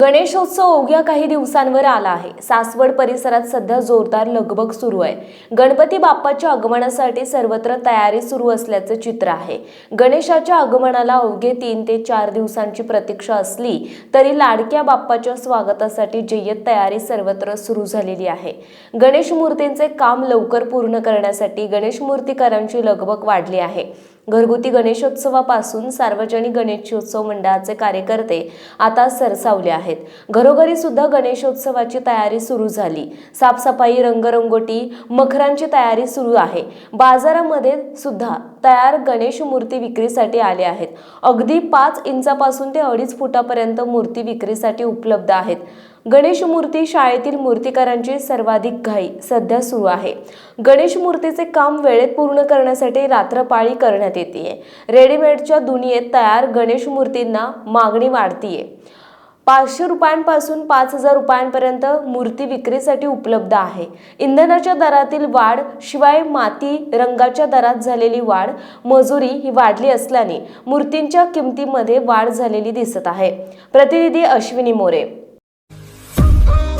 गणेशोत्सव अवघ्या काही दिवसांवर आला आहे. सासवड परिसरात सध्या जोरदार लगबग सुरू आहे. गणपती बाप्पाच्या आगमनासाठी सर्वत्र तयारी सुरू असल्याचे चित्र आहे. गणेशाच्या आगमनाला अवघे तीन ते चार दिवसांची प्रतीक्षा असली तरी लाडक्या बाप्पाच्या स्वागतासाठी जय्यत तयारी सर्वत्र सुरू झालेली आहे. गणेश मूर्तींचे काम लवकर पूर्ण करण्यासाठी गणेश मूर्तीकारांची लगबग वाढली आहे. घरगुती गणेशोत्सवापासून सार्वजनिक गणेशोत्सव मंडळाचे कार्यकर्ते आता सरसावले आहेत. घरोघरी सुद्धा गणेशोत्सवाची तयारी सुरू झाली. साफसफाई रंगरंगोटी मखरांची तयारी सुरू आहे. बाजारामध्ये सुद्धा तयार गणेश मूर्ती विक्रीसाठी आले आहेत. अगदी पाच इंचापासून ते अडीच फुटापर्यंत मूर्ती विक्रीसाठी उपलब्ध आहेत. गणेश मूर्ती शाळेतील मूर्तिकारांची सर्वाधिक घाई सध्या सुरू आहे. गणेश मूर्तीचे काम वेळेत पूर्ण करण्यासाठी रात्रपाळी करण्यात येते रेडीमेडच्या दुनियेत तयार गणेश मूर्तींना मागणी वाढतीये. पाचशे रुपयांपासून पाच हजार रुपयांपर्यंत मूर्ती विक्रीसाठी उपलब्ध आहे. इंधनाच्या दरातील वाढ शिवाय माती रंगाच्या दरात झालेली वाढ मजुरी ही वाढली असल्याने मूर्तींच्या किमतीमध्ये वाढ झालेली दिसत आहे. प्रतिनिधी अश्विनी मोरे